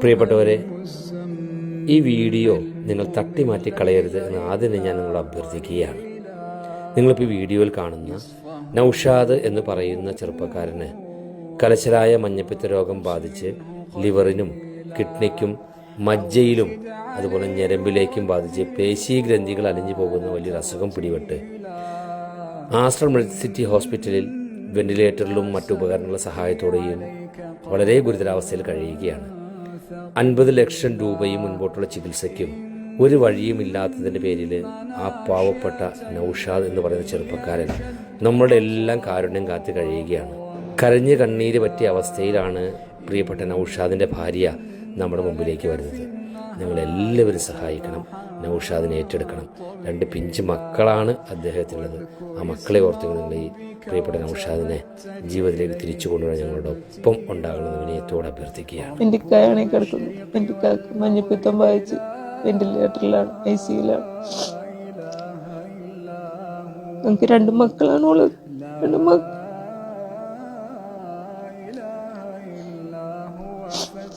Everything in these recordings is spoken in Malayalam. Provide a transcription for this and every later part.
പ്രിയപ്പെട്ടവരെ ഈ വീഡിയോ നിങ്ങൾ തട്ടിമാറ്റി കളയരുത് എന്ന് ആദ്യം ഞാൻ നിങ്ങളോട് അഭ്യർത്ഥിക്കുകയാണ്. നിങ്ങളിപ്പോൾ ഈ വീഡിയോയിൽ കാണുന്ന നൌഷാദ് എന്ന് പറയുന്ന ചെറുപ്പക്കാരന് കലശലായ മഞ്ഞപ്പിത്ത രോഗം ബാധിച്ച് ലിവറിനും കിഡ്നിക്കും മജ്ജയിലും അതുപോലെ ഞരമ്പിലേക്കും ബാധിച്ച് പേശി ഗ്രന്ഥികൾ അലിഞ്ഞു പോകുന്ന വലിയൊരു അസുഖം പിടിപെട്ട് ആസ്റ്റർ മെഡിസിറ്റി ഹോസ്പിറ്റലിൽ വെന്റിലേറ്ററിലും മറ്റു ഉപകരണങ്ങളുടെ സഹായത്തോടെയും വളരെ ഗുരുതരാവസ്ഥയിൽ കഴിയുകയാണ്. അൻപത് ലക്ഷം രൂപയും മുൻപോട്ടുള്ള ചികിത്സയ്ക്കും ഒരു വഴിയും ഇല്ലാത്തതിന്റെ പേരിൽ ആ പാവപ്പെട്ട നൗഷാദ് എന്ന് പറയുന്ന ചെറുപ്പക്കാരൻ നമ്മളുടെ എല്ലാം കാരുണ്യം കാത്ത് കഴിയുകയാണ്. കരഞ്ഞ് കണ്ണീര് പറ്റിയ അവസ്ഥയിലാണ് പ്രിയപ്പെട്ട നൗഷാദിന്റെ ഭാര്യ നമ്മുടെ മുമ്പിലേക്ക് വരുന്നത്. നിങ്ങളെല്ലാവരും സഹായിക്കണം. നൌഷാദിനെ ഏറ്റെടുക്കണം. രണ്ട് പിഞ്ച് മക്കളാണ് അദ്ദേഹത്തിനുള്ളത്. ആ മക്കളെ ഓർത്തുകൊണ്ട് നിങ്ങൾ ഈ പ്രിയപ്പെട്ട നൌഷാദിനെ ജീവിതത്തിലേക്ക് തിരിച്ചു കൊണ്ടുവരാൻ ഞങ്ങളുടെ ഒപ്പം ഉണ്ടാകണമെന്ന് വിനയത്തോട് അഭ്യർത്ഥിക്കുകയാണ്. എന്റെ കായാണെ കിടക്കുന്നു. എന്റെ കാക്ക് മഞ്ഞപ്പിത്തം വായിച്ച് വെന്റിലേറ്ററിലാണ് ഐ സിയിലാണ് നമുക്ക് രണ്ട് മക്കളാണ് ഉള്ളത്. രണ്ട് മക്കൾ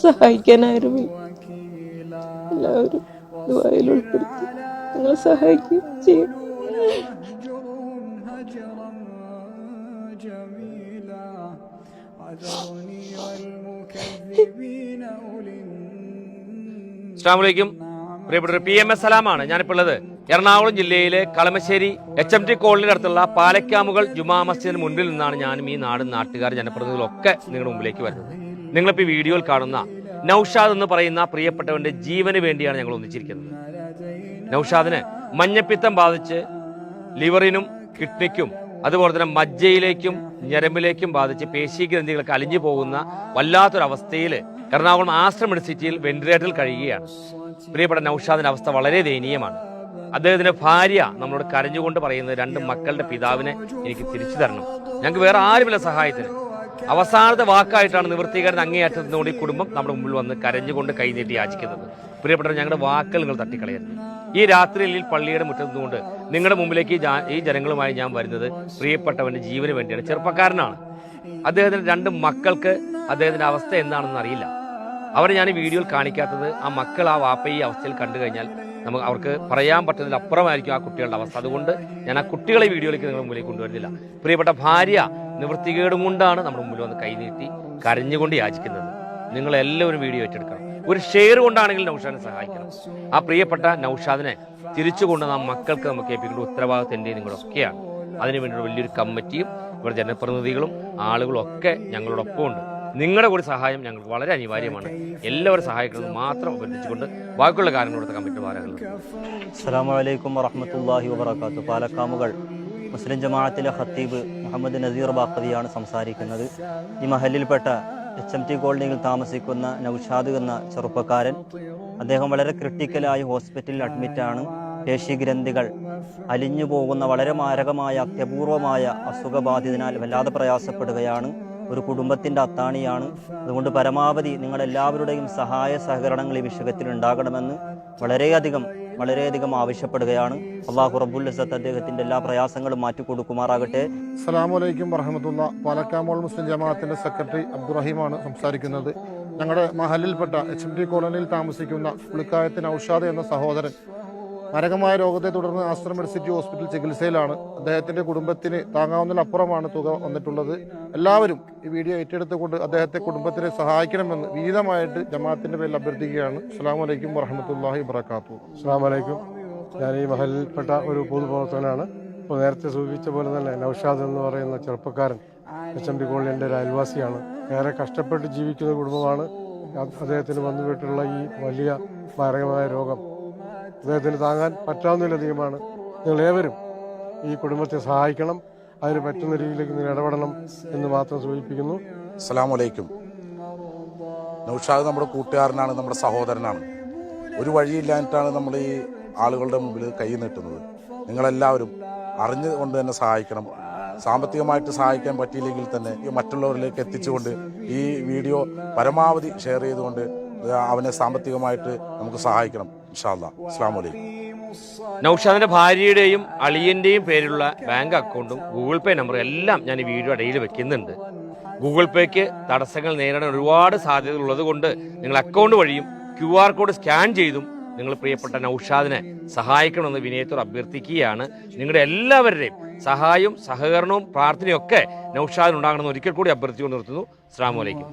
സഹായിക്കാൻ എല്ലാവരും ദുബായിൽ ഉൾപ്പെടുത്തി ഞങ്ങളെ സഹായിക്കുകയും ചെയ്യും. അസ്സാമലൈക്കും പ്രിയപ്പെട്ട പി എം എസ് സലാമാണ് ഞാനിപ്പോൾ ഉള്ളത്. എറണാകുളം ജില്ലയിലെ കളമശ്ശേരി എച്ച് എം ടി കോളനിയുടെ അടുത്തുള്ള പാലക്കാമുകൾ ജുമാ മസ്ജിദിന് മുന്നിൽ നിന്നാണ് ഞാനും ഈ നാടും നാട്ടുകാർ ജനപ്രതിനിധികളൊക്കെ നിങ്ങളുടെ മുമ്പിലേക്ക് വരുന്നത്. നിങ്ങളിപ്പോ ഈ വീഡിയോയിൽ കാണുന്ന നൌഷാദ് എന്ന് പറയുന്ന പ്രിയപ്പെട്ടവന്റെ ജീവന് വേണ്ടിയാണ് ഞങ്ങൾ ഒന്നിച്ചിരിക്കുന്നത്. നൌഷാദിന് മഞ്ഞപ്പിത്തം ബാധിച്ച് ലിവറിനും കിഡ്നിക്കും അതുപോലെ തന്നെ മജ്ജയിലേക്കും ഞരമ്പിലേക്കും ബാധിച്ച് പേശീഗ്രന്ഥികൾക്ക് അലിഞ്ഞു പോകുന്ന വല്ലാത്തൊരവസ്ഥയിൽ എറണാകുളം ആശ്രം യൂണിവേഴ്സിറ്റിയിൽ വെന്റിലേറ്ററിൽ കഴിയുകയാണ്. പ്രിയപ്പെട്ട നൌഷാദിന്റെ അവസ്ഥ വളരെ ദയനീയമാണ്. അദ്ദേഹത്തിന്റെ ഭാര്യ നമ്മളോട് കരഞ്ഞുകൊണ്ട് പറയുന്നത് രണ്ട് മക്കളുടെ പിതാവിനെ എനിക്ക് തിരിച്ചു തരണം. ഞങ്ങൾക്ക് വേറെ ആരുമില്ല സഹായത്തിന്. അവസാനത്തെ വാക്കായിട്ടാണ് നിവൃത്തീകരണ അങ്ങേയറ്റത്ത് നിന്നുകൊണ്ട് ഈ കുടുംബം നമ്മുടെ മുമ്പിൽ വന്ന് കരഞ്ഞുകൊണ്ട് കൈനീട്ടി യാചിക്കുന്നത്. പ്രിയപ്പെട്ടവർ ഞങ്ങളുടെ വാക്കുകൾ നിങ്ങൾ തട്ടിക്കളയരുത്. ഈ രാത്രിയിൽ പള്ളിയുടെ മുറ്റത്ത് നിന്നുകൊണ്ട് നിങ്ങളുടെ മുമ്പിലേക്ക് ഈ ജനങ്ങളുമായി ഞാൻ വരുന്നത് പ്രിയപ്പെട്ടവന്റെ ജീവന് വേണ്ടിയാണ്. ചെറുപ്പക്കാരനാണ്. അദ്ദേഹത്തിന്റെ രണ്ട് മക്കൾക്ക് അദ്ദേഹത്തിന്റെ അവസ്ഥ എന്താണെന്ന് അറിയില്ല. അവരെ ഞാൻ ഈ വീഡിയോയിൽ കാണിക്കാത്തത് ആ മക്കൾ ആ വാപ്പ ഈ അവസ്ഥയിൽ കണ്ടു കഴിഞ്ഞാൽ നമുക്ക് അവർക്ക് പറയാൻ പറ്റുന്നതിൽ അപ്പുറമായിരിക്കും ആ കുട്ടികളുടെ അവസ്ഥ. അതുകൊണ്ട് ഞാൻ ആ കുട്ടികളെ വീഡിയോയിലേക്ക് നിങ്ങളുടെ മുമ്പിലേക്ക് കൊണ്ടുവരുന്നില്ല. പ്രിയപ്പെട്ട ഭാര്യ നിവൃത്തികേടും കൊണ്ടാണ് നമ്മുടെ മുമ്പിൽ വന്ന് കൈനീട്ടി കരഞ്ഞുകൊണ്ട് യാചിക്കുന്നത്. നിങ്ങൾ എല്ലാവരും വീഡിയോ ഏറ്റെടുക്കണം. ഒരു ഷെയർ കൊണ്ടാണെങ്കിൽ നൌഷാദിനെ സഹായിക്കണം. ആ പ്രിയപ്പെട്ട നൌഷാദിനെ തിരിച്ചു കൊണ്ട് നാം മക്കൾക്ക് നമുക്ക് ഏൽപ്പിക്കേണ്ട ഉത്തരവാദിത്വം എന്റെ നിങ്ങളൊക്കെയാണ് അതിനു വലിയൊരു കമ്മിറ്റിയും ഇവിടെ ജനപ്രതിനിധികളും ആളുകളും ഒക്കെ ഞങ്ങളോടൊപ്പം ഉണ്ട് നിങ്ങളുടെ കൂടി സഹായം ഞങ്ങൾക്ക് വളരെ അനിവാര്യമാണ്. എല്ലാവരും സഹായിക്കുന്നത് മാത്രം അഭ്യർത്ഥിച്ചുകൊണ്ട് ബാക്കിയുള്ള കാര്യങ്ങളോട് കമ്മിറ്റി ഭാരങ്ങൾ അസ്സാം വലൈക്കും വറഹമത്തല്ലാഹി വാത്തു പാലക്കാമുകൾ മുസ്ലിം ജമാഅത്തിലെ ഖത്തീബ് മുഹമ്മദ് നസീർ ബാഖവിയാണ് സംസാരിക്കുന്നത്. ഈ മഹലിൽപ്പെട്ട എച്ച് എം ടി കോളനിയിൽ താമസിക്കുന്ന നൌഷാദ് എന്ന ചെറുപ്പക്കാരൻ അദ്ദേഹം വളരെ ക്രിട്ടിക്കലായി ഹോസ്പിറ്റലിൽ അഡ്മിറ്റാണ്. പേശിഗ്രന്ഥികൾ അലിഞ്ഞു പോകുന്ന വളരെ മാരകമായ അത്യപൂർവമായ അസുഖബാധിതനാൽ വല്ലാതെ പ്രയാസപ്പെടുകയാണ്. ഒരു കുടുംബത്തിന്റെ അത്താണിയാണ്. അതുകൊണ്ട് പരമാവധി നിങ്ങളെല്ലാവരുടെയും സഹായ സഹകരണങ്ങൾ ഈ വിഷയത്തിൽ ഉണ്ടാകണമെന്ന് വളരെയധികം വളരെയധികം ആവശ്യപ്പെടുകയാണ്. അള്ളാഹു റബ്ബുൽ ഇസത്ത് അദ്ദേഹത്തിന്റെ എല്ലാ പ്രയാസങ്ങളും മാറ്റിക്കൊടുക്കുമാറാകട്ടെ അസ്സലാമലൈക്കും വറഹമത്തുള്ള പാലക്കാമോൾ മുസ്ലിം ജമാഅത്തിന്റെ സെക്രട്ടറി അബ്ദുറഹീമാണ് സംസാരിക്കുന്നത്. ഞങ്ങളുടെ മഹലിൽപ്പെട്ട എച്ച് എം ടി കോളനിയിൽ താമസിക്കുന്ന പുളിക്കായത്തിന് ഔഷാദ് എന്ന സഹോദരൻ മരകമായ രോഗത്തെ തുടർന്ന് ആശ്രം മെഡിസിറ്റി ഹോസ്പിറ്റൽ ചികിത്സയിലാണ്. അദ്ദേഹത്തിന്റെ കുടുംബത്തിന് താങ്ങാവുന്നതിലപ്പുറമാണ് തുക വന്നിട്ടുള്ളത്. എല്ലാവരും ഈ വീഡിയോ ഏറ്റെടുത്തുകൊണ്ട് അദ്ദേഹത്തെ കുടുംബത്തിനെ സഹായിക്കണമെന്ന് വിഹിതമായിട്ട് ജമാഅത്തിന്റെ പേരിൽ അഭ്യർത്ഥിക്കുകയാണ്. അസ്സലാമലൈക്കും വറഹമത്തല്ലാഹി വബർക്കാത്തു അസ്സാമലൈക്കും ഞാൻ ഈ മഹലിൽപ്പെട്ട ഒരു പൊതുപ്രവർത്തകനാണ്. ഇപ്പോൾ നേരത്തെ സൂചിപ്പിച്ച പോലെ തന്നെ നൌഷാദ് എന്ന് പറയുന്ന ചെറുപ്പക്കാരൻ എച്ച് എം ഡി കോളനിയുടെ ഒരു അയൽവാസിയാണ്. ഏറെ കഷ്ടപ്പെട്ട് ജീവിക്കുന്ന കുടുംബമാണ് അദ്ദേഹത്തിന് വന്നുപോയിട്ടുള്ള ഈ വലിയ മാരകമായ രോഗം. അദ്ദേഹത്തിന് താങ്ങാൻ പറ്റാവുന്നതിലധികമാണ് നിങ്ങളേവരും ഈ കുടുംബത്തെ സഹായിക്കണം. അതിന് പറ്റുന്ന രീതിയിലേക്ക് നിങ്ങൾ ഇടപെടണം എന്ന് മാത്രം സൂചിപ്പിക്കുന്നു. അസ്സലാമലൈക്കും. നൗഷാദ് നമ്മുടെ കൂട്ടുകാരനാണ് നമ്മുടെ സഹോദരനാണ്. ഒരു വഴിയില്ലാഞ്ഞിട്ടാണ് നമ്മൾ ഈ ആളുകളുടെ മുമ്പിൽ കൈ നീട്ടുന്നത്. നിങ്ങളെല്ലാവരും അറിഞ്ഞുകൊണ്ട് തന്നെ സഹായിക്കണം. സാമ്പത്തികമായിട്ട് സഹായിക്കാൻ പറ്റിയില്ലെങ്കിൽ തന്നെ ഈ മറ്റുള്ളവരിലേക്ക് എത്തിച്ചുകൊണ്ട് ഈ വീഡിയോ പരമാവധി ഷെയർ ചെയ്തുകൊണ്ട് അവനെ സാമ്പത്തികമായിട്ട് നമുക്ക് സഹായിക്കണം. നൌഷാദിന്റെ ഭാര്യയുടെയും അളിയന്റെയും പേരിലുള്ള ബാങ്ക് അക്കൗണ്ടും ഗൂഗിൾ പേ നമ്പറും എല്ലാം ഞാൻ ഈ വീഡിയോ ഇടയിൽ വെക്കുന്നുണ്ട്. ഗൂഗിൾ പേക്ക് തടസ്സങ്ങൾ നേരിടാൻ ഒരുപാട് സാധ്യതകൾ ഉള്ളത് കൊണ്ട് നിങ്ങൾ അക്കൗണ്ട് വഴിയും ക്യു ആർ കോഡ് സ്കാൻ ചെയ്തും നിങ്ങൾ പ്രിയപ്പെട്ട നൌഷാദിനെ സഹായിക്കണമെന്ന് വിനയത്തോർ അഭ്യർത്ഥിക്കുകയാണ്. നിങ്ങളുടെ എല്ലാവരുടെയും സഹായവും സഹകരണവും പ്രാർത്ഥനയും ഒക്കെ നൌഷാദിനുണ്ടാകണമെന്ന് ഒരിക്കൽ കൂടി അഭ്യർത്ഥിച്ചുകൊണ്ട് നിർത്തുന്നു. അസ്സാം വലൈക്കും